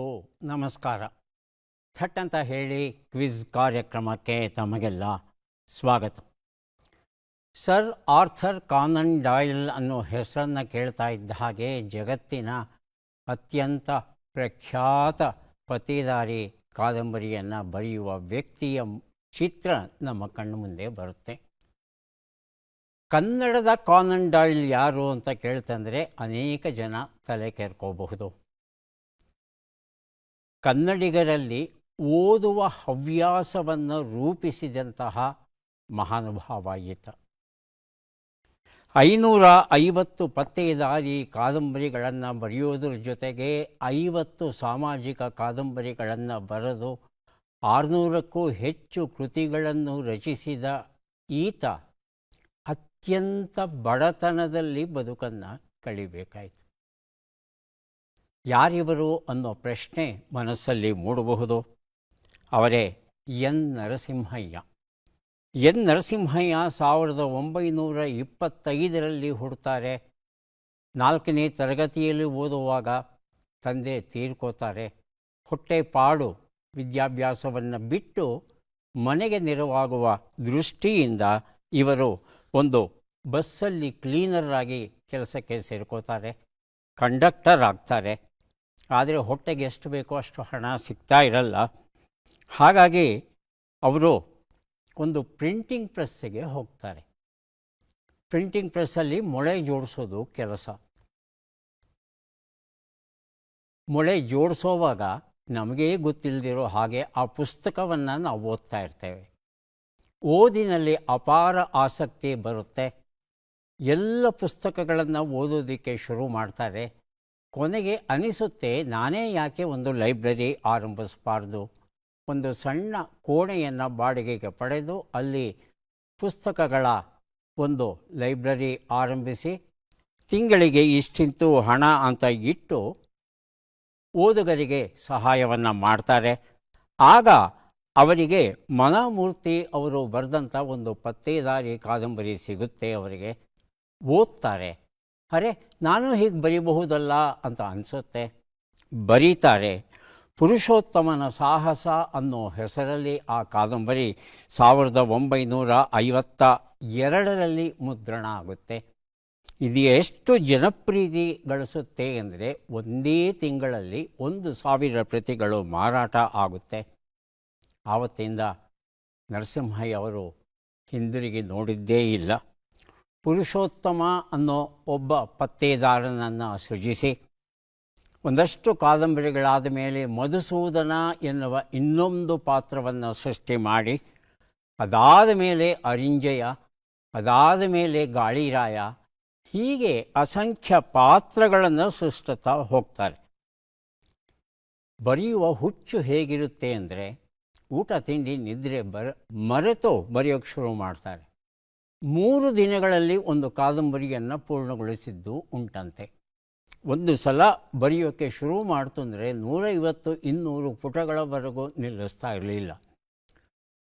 ಓ, ನಮಸ್ಕಾರ. ಥಟ್ ಅಂತ ಹೇಳಿ ಕ್ವಿಜ್ ಕಾರ್ಯಕ್ರಮಕ್ಕೆ ತಮಗೆಲ್ಲ ಸ್ವಾಗತ. ಸರ್ ಆರ್ಥರ್ ಕಾನನ್ ಡಾಯ್ಲ್ ಅನ್ನೋ ಹೆಸರನ್ನು ಕೇಳ್ತಾ ಇದ್ದ ಹಾಗೆ ಜಗತ್ತಿನ ಅತ್ಯಂತ ಪ್ರಖ್ಯಾತ ಪತಿದಾರಿ ಕಾದಂಬರಿಯನ್ನು ಬರೆಯುವ ವ್ಯಕ್ತಿಯ ಚಿತ್ರ ನಮ್ಮ ಕಣ್ಣು ಮುಂದೆ ಬರುತ್ತೆ. ಕನ್ನಡದ ಕಾನನ್ ಡಾಯ್ಲ್ ಯಾರು ಅಂತ ಕೇಳ್ತಂದರೆ ಅನೇಕ ಜನ ತಲೆ ಕೆರ್ಕೋಬಹುದು. ಕನ್ನಡಿಗರಲ್ಲಿ ಓದುವ ಹವ್ಯಾಸವನ್ನು ರೂಪಿಸಿದಂತಹ ಮಹಾನುಭಾವ ಈತ ಐನೂರ ಐವತ್ತು ಪತ್ತೆದಾರಿ ಕಾದಂಬರಿಗಳನ್ನು ಬರೆಯೋದ್ರ ಜೊತೆಗೆ ಐವತ್ತು ಸಾಮಾಜಿಕ ಕಾದಂಬರಿಗಳನ್ನು ಬರೆದು ಆರುನೂರಕ್ಕೂ ಹೆಚ್ಚು ಕೃತಿಗಳನ್ನು ರಚಿಸಿದ ಈತ ಅತ್ಯಂತ ಬಡತನದಲ್ಲಿ ಬದುಕನ್ನು ಕಳಿಬೇಕಾಯಿತು ಯಾರಿವರು ಅನ್ನೋ ಪ್ರಶ್ನೆ ಮನಸ್ಸಲ್ಲಿ ಮೂಡಬಹುದು. ಅವರೇ ಎನ್ ನರಸಿಂಹಯ್ಯ. ಎನ್ ನರಸಿಂಹಯ್ಯ ಸಾವಿರದ ಒಂಬೈನೂರ ಇಪ್ಪತ್ತೈದರಲ್ಲಿ ಹುಡ್ತಾರೆ. ನಾಲ್ಕನೇ ತರಗತಿಯಲ್ಲಿ ಓದುವಾಗ ತಂದೆ ತೀರ್ಕೋತಾರೆ. ಹೊಟ್ಟೆ ಪಾಡು ವಿದ್ಯಾಭ್ಯಾಸವನ್ನು ಬಿಟ್ಟು ಮನೆಗೆ ನೆರವಾಗುವ ದೃಷ್ಟಿಯಿಂದ ಇವರು ಒಂದು ಬಸ್ಸಲ್ಲಿ ಕ್ಲೀನರ್ ಆಗಿ ಕೆಲಸಕ್ಕೆ ಸೇರ್ಕೋತಾರೆ. ಕಂಡಕ್ಟರ್ ಆಗ್ತಾರೆ. ಆದರೆ ಹೊಟ್ಟೆಗೆ ಎಷ್ಟು ಬೇಕೋ ಅಷ್ಟು ಹಣ ಸಿಗ್ತಾ ಇರಲ್ಲ. ಹಾಗಾಗಿ ಅವರು ಒಂದು ಪ್ರಿಂಟಿಂಗ್ ಪ್ರೆಸ್ಸಿಗೆ ಹೋಗ್ತಾರೆ. ಪ್ರಿಂಟಿಂಗ್ ಪ್ರೆಸ್ಸಲ್ಲಿ ಮೊಳೆ ಜೋಡಿಸೋದು ಕೆಲಸ. ಮೊಳೆ ಜೋಡಿಸೋವಾಗ ನಮಗೇ ಗೊತ್ತಿಲ್ಲದಿರೋ ಹಾಗೆ ಆ ಪುಸ್ತಕವನ್ನು ನಾವು ಓದ್ತಾ ಇರ್ತೇವೆ. ಓದಿನಲ್ಲಿ ಅಪಾರ ಆಸಕ್ತಿ ಬರುತ್ತೆ. ಎಲ್ಲ ಪುಸ್ತಕಗಳನ್ನು ಓದೋದಕ್ಕೆ ಶುರು ಮಾಡ್ತಾರೆ. ಕೊನೆಗೆ ಅನಿಸುತ್ತೆ, ನಾನೇ ಯಾಕೆ ಒಂದು ಲೈಬ್ರರಿ ಆರಂಭಿಸಬಾರ್ದು? ಒಂದು ಸಣ್ಣ ಕೋಣೆಯನ್ನು ಬಾಡಿಗೆಗೆ ಪಡೆದು ಅಲ್ಲಿ ಪುಸ್ತಕಗಳ ಒಂದು ಲೈಬ್ರರಿ ಆರಂಭಿಸಿ, ತಿಂಗಳಿಗೆ ಇಷ್ಟಿಂತು ಹಣ ಅಂತ ಇಟ್ಟು ಓದುಗರಿಗೆ ಸಹಾಯವನ್ನು ಮಾಡ್ತಾರೆ. ಆಗ ಅವರಿಗೆ ಮನಮೂರ್ತಿ ಅವರು ಬರೆದಂಥ ಒಂದು ಪತ್ತೇದಾರಿ ಕಾದಂಬರಿ ಸಿಗುತ್ತೆ ಅವರಿಗೆ. ಓದ್ತಾರೆ. ಅರೆ, ನಾನು ಹೀಗೆ ಬರೀಬಹುದಲ್ಲ ಅಂತ ಅನಿಸುತ್ತೆ. ಬರೀತಾರೆ, ಪುರುಷೋತ್ತಮನ ಸಾಹಸ ಅನ್ನೋ ಹೆಸರಲ್ಲಿ ಆ ಕಾದಂಬರಿ ಸಾವಿರದ ಒಂಬೈನೂರ ಐವತ್ತ ಎರಡರಲ್ಲಿ ಮುದ್ರಣ ಆಗುತ್ತೆ. ಇದು ಎಷ್ಟು ಜನಪ್ರೀತಿ ಗಳಿಸುತ್ತೆ ಅಂದರೆ ಒಂದೇ ತಿಂಗಳಲ್ಲಿ ಒಂದು ಸಾವಿರ ಪ್ರತಿಗಳು ಮಾರಾಟ ಆಗುತ್ತೆ. ಆವತ್ತಿಂದ ನರಸಿಂಹಯ್ಯ ಅವರು ಹಿಂದಿರುಗಿ ನೋಡಿದ್ದೇ ಇಲ್ಲ. ಪುರುಷೋತ್ತಮ ಅನ್ನೋ ಒಬ್ಬ ಪತ್ತೇದಾರನನ್ನು ಸೃಜಿಸಿ, ಒಂದಷ್ಟು ಕಾದಂಬರಿಗಳಾದ ಮೇಲೆ ಮಧುಸೂದನ ಎನ್ನುವ ಇನ್ನೊಂದು ಪಾತ್ರವನ್ನು ಸೃಷ್ಟಿ ಮಾಡಿ, ಅದಾದ ಮೇಲೆ ಅರಿಂಜಯ, ಅದಾದ ಮೇಲೆ ಗಾಳಿರಾಯ, ಹೀಗೆ ಅಸಂಖ್ಯ ಪಾತ್ರಗಳನ್ನು ಸೃಷ್ಟಿಸ್ತಾ ಹೋಗ್ತಾರೆ. ಬರೆಯುವ ಹುಚ್ಚು ಹೇಗಿರುತ್ತೆ ಅಂದರೆ, ಊಟ ತಿಂಡಿ ನಿದ್ರೆ ಬರ, ಮರೆತು ಬರೆಯೋಕ್ಕೆ ಶುರು ಮಾಡ್ತಾರೆ. ಮೂರು ದಿನಗಳಲ್ಲಿ ಒಂದು ಕಾದಂಬರಿಯನ್ನು ಪೂರ್ಣಗೊಳಿಸಿದ್ದು ಉಂಟಂತೆ. ಒಂದು ಸಲ ಬರೆಯೋಕ್ಕೆ ಶುರು ಮಾಡ್ತಂದರೆ ನೂರೈವತ್ತು ಇನ್ನೂರು ಪುಟಗಳವರೆಗೂ ನಿಲ್ಲಿಸ್ತಾ ಇರಲಿಲ್ಲ.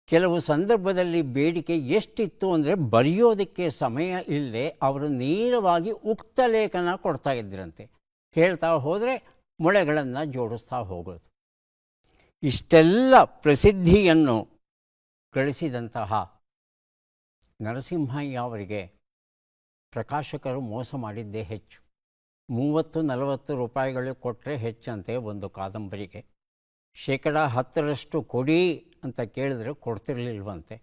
ಕೆಲವು ಸಂದರ್ಭದಲ್ಲಿ ಬೇಡಿಕೆ ಎಷ್ಟಿತ್ತು ಅಂದರೆ ಬರೆಯೋದಕ್ಕೆ ಸಮಯ ಇಲ್ಲದೆ ಅವರು ನೇರವಾಗಿ ಉಕ್ತ ಲೇಖನ ಕೊಡ್ತಾ ಇದ್ರಂತೆ. ಹೇಳ್ತಾ ಹೋದರೆ ಮೊಳೆಗಳನ್ನು ಜೋಡಿಸ್ತಾ ಹೋಗೋದು. ಇಷ್ಟೆಲ್ಲ ಪ್ರಸಿದ್ಧಿಯನ್ನು ಗಳಿಸಿದಂತಹ ನರಸಿಂಹಯ್ಯ ಅವರಿಗೆ ಪ್ರಕಾಶಕರು ಮೋಸ ಮಾಡಿದ್ದೇ ಹೆಚ್ಚು. ಮೂವತ್ತು ನಲವತ್ತು ರೂಪಾಯಿಗಳು ಕೊಟ್ಟರೆ ಹೆಚ್ಚಂತೆ ಒಂದು ಕಾದಂಬರಿಗೆ. ಶೇಕಡ ಹತ್ತರಷ್ಟು ಕೊಡಿ ಅಂತ ಕೇಳಿದರೆ ಕೊಡ್ತಿರ್ಲಿಲ್ವಂತೆ.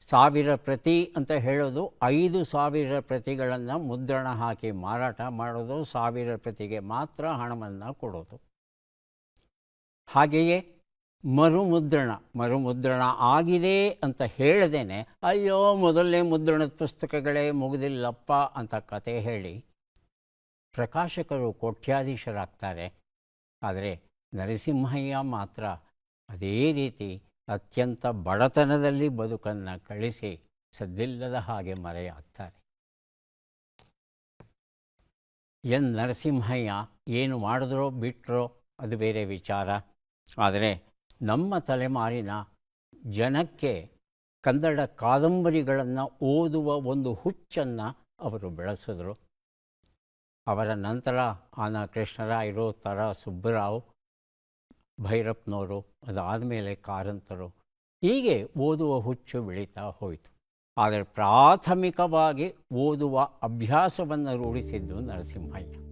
ಸಾವಿರ ಪ್ರತಿ ಅಂತ ಹೇಳೋದು ಐದು ಸಾವಿರ ಪ್ರತಿಗಳನ್ನು ಮುದ್ರಣ ಹಾಕಿ ಮಾರಾಟ ಮಾಡೋದು ಸಾವಿರ ಪ್ರತಿಗೆ ಮಾತ್ರ ಹಣವನ್ನು ಕೊಡೋದು. ಹಾಗೆಯೇ ಮರುಮುದ್ರಣ ಮರುಮುದ್ರಣ ಆಗಿದೆ ಅಂತ ಹೇಳದೇನೆ, ಅಯ್ಯೋ ಮೊದಲನೇ ಮುದ್ರಣದ ಪುಸ್ತಕಗಳೇ ಮುಗಿದಿಲ್ಲಪ್ಪ ಅಂತ ಕತೆ ಹೇಳಿ ಪ್ರಕಾಶಕರು ಕೋಟ್ಯಾಧೀಶರಾಗ್ತಾರೆ. ಆದರೆ ನರಸಿಂಹಯ್ಯ ಮಾತ್ರ ಅದೇ ರೀತಿ ಅತ್ಯಂತ ಬಡತನದಲ್ಲಿ ಬದುಕನ್ನು ಕಳಿಸಿ ಸದ್ದಿಲ್ಲದ ಹಾಗೆ ಮರೆಯಾಗ್ತಾರೆ. ಎನ್ ನರಸಿಂಹಯ್ಯ ಏನು ಮಾಡಿದ್ರೋ ಬಿಟ್ಟರೋ ಅದು ಬೇರೆ ವಿಚಾರ. ಆದರೆ ನಮ್ಮ ತಲೆಮಾರಿನ ಜನಕ್ಕೆ ಕನ್ನಡ ಕಾದಂಬರಿಗಳನ್ನು ಓದುವ ಒಂದು ಹುಚ್ಚನ್ನು ಅವರು ಬೆಳೆಸಿದ್ರು. ಅವರ ನಂತರ ಆನ ಕೃಷ್ಣರಾಯರು ತರ ಸುಬ್ಬರಾವ್, ಭೈರಪ್ಪನವರು ಅದಾದಮೇಲೆ ಕಾರಂತರು ಹೀಗೆ ಓದುವ ಹುಚ್ಚು ಬೆಳೀತಾ ಹೋಯಿತು. ಆದರೆ ಪ್ರಾಥಮಿಕವಾಗಿ ಓದುವ ಅಭ್ಯಾಸವನ್ನು ರೂಢಿಸಿದ್ದು ನರಸಿಂಹಯ್ಯ.